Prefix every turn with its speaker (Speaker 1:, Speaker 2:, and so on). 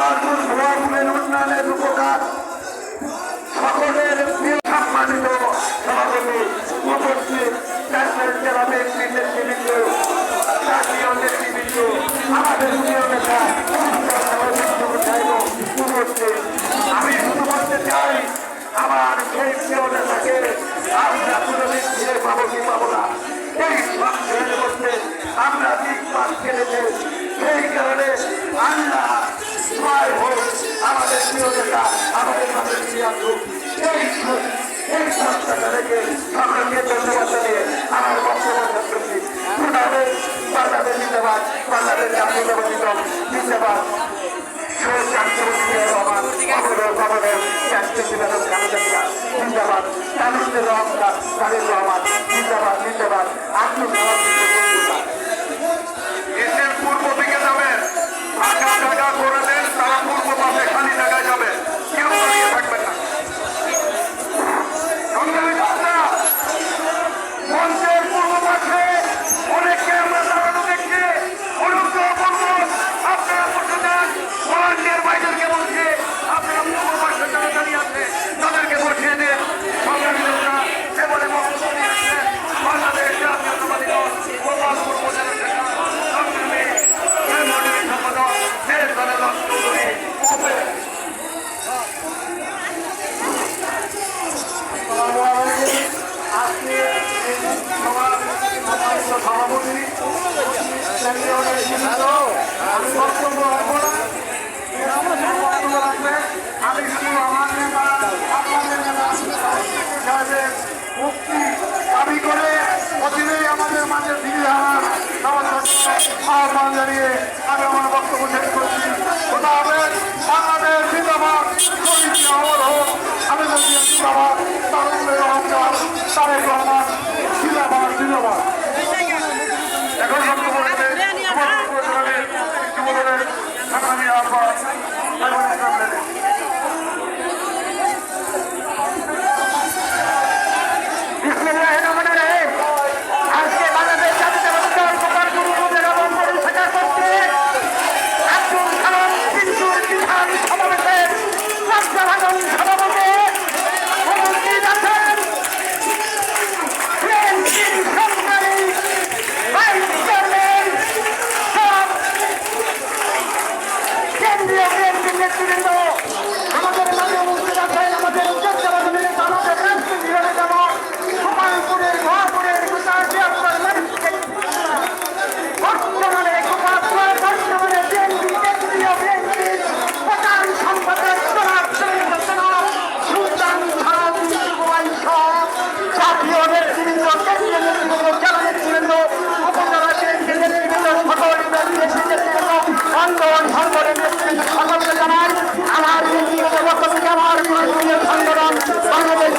Speaker 1: বাহাদুর ভুয়াপুরের
Speaker 2: উন্নয়নের উপকার সকলের সম্মানিত সভাপতি নেতা আমাদের মাঝে ফিরে আসুক। আমি শুধু আমার নেতা আপনাদের নেতা সাহেবের মুক্তি দাবি করে অচিরেই আমাদের মাঝে ফিরে আনার আহ্বান জানিয়ে আমার বক্তব্য শেষ করছি খোদা হবেন বাংলাদেশ জিন্দাবাদ শহীদ হোক আমি বলছি, জিন্দাবাদ তারুণ রহমান তারেক রহমান আন্দোলন সংগঠনের নেতৃত্ব আমার আমার সংগঠন বাংলাদেশ